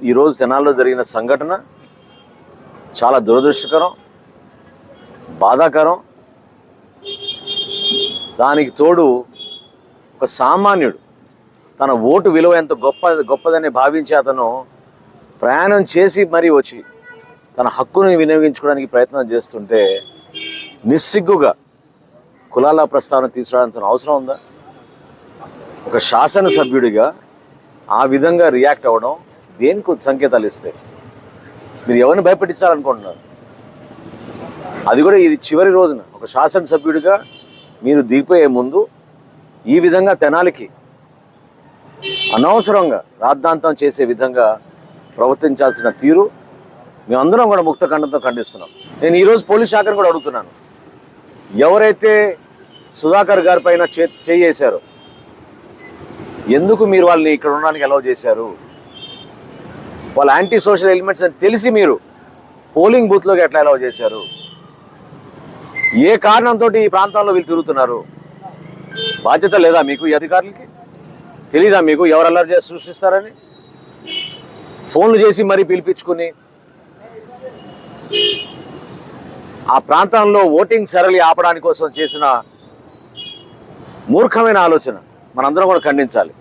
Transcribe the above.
ఈరోజు తెనాల్లో జరిగిన సంఘటన చాలా దురదృష్టకరం బాధాకరం. దానికి తోడు ఒక సామాన్యుడు తన ఓటు విలువ ఎంత గొప్ప గొప్పదని భావించి అతను ప్రయాణం చేసి మరీ వచ్చి తన హక్కును వినియోగించుకోవడానికి ప్రయత్నం చేస్తుంటే నిస్సిగ్గుగా కులాల ప్రస్తావన తీసుకురావాల్సిన అవసరం ఉందా? ఒక శాసనసభ్యుడిగా ఆ విధంగా రియాక్ట్ అవ్వడం దేనికి సంకేతాలు ఇస్తాయి. మీరు ఎవరిని భయపెట్టించాలనుకుంటున్నారు? అది కూడా ఇది చివరి రోజున. ఒక శాసనసభ్యుడిగా మీరు దిగిపోయే ముందు ఈ విధంగా తెనాలికి అనవసరంగా రాద్ధాంతం చేసే విధంగా ప్రవర్తించాల్సిన తీరు మేమందరం కూడా ముక్త ఖండంతో ఖండిస్తున్నాం. నేను ఈరోజు పోలీస్ శాఖను కూడా అడుగుతున్నాను. ఎవరైతే సుధాకర్ గారి పైన చే చేయేశారో ఎందుకు మీరు వాళ్ళని ఇక్కడ ఉండడానికి అలౌ చేశారు? వాళ్ళ యాంటీ సోషల్ ఎలిమెంట్స్ అని తెలిసి మీరు పోలింగ్ బూత్లోకి ఎట్లా అలౌ చేశారు? ఏ కారణంతో ఈ ప్రాంతాల్లో వీళ్ళు తిరుగుతున్నారు? బాధ్యత లేదా మీకు ఈ అధికారులకి? తెలీదా మీకు? ఎవరు అల్లరి చేసి సృష్టిస్తారని? ఫోన్లు చేసి మరీ పిలిపించుకుని? ఆ ప్రాంతంలో ఓటింగ్ సరళి ఆపడానికి కోసం చేసిన మూర్ఖమైన ఆలోచన మనందరం కూడా ఖండించాలి.